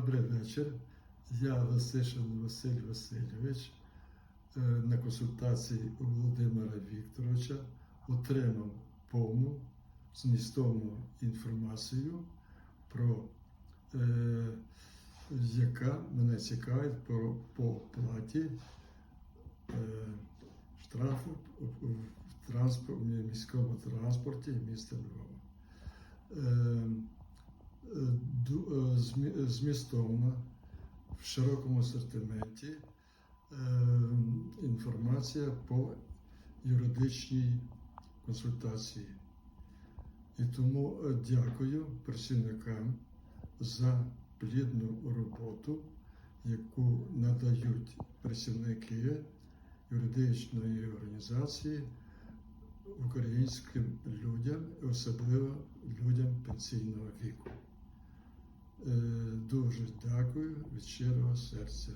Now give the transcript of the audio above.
вечір. Я Лисишин Василь Васильович е, на консультації у Володимира Вікторовича отримав повну змістовну інформацію про е, яка мене цікавить про по платі е, штрафу в, транспорт, міському транспорті міста Львова. Е, змістовна в широкому асортименті е, інформація по юридичній консультації. І тому е, дякую працівникам за плідну роботу, яку надають працівники юридичної організації українським людям, особливо людям пенсійного віку. Е, Дуже дякую від щирого серця.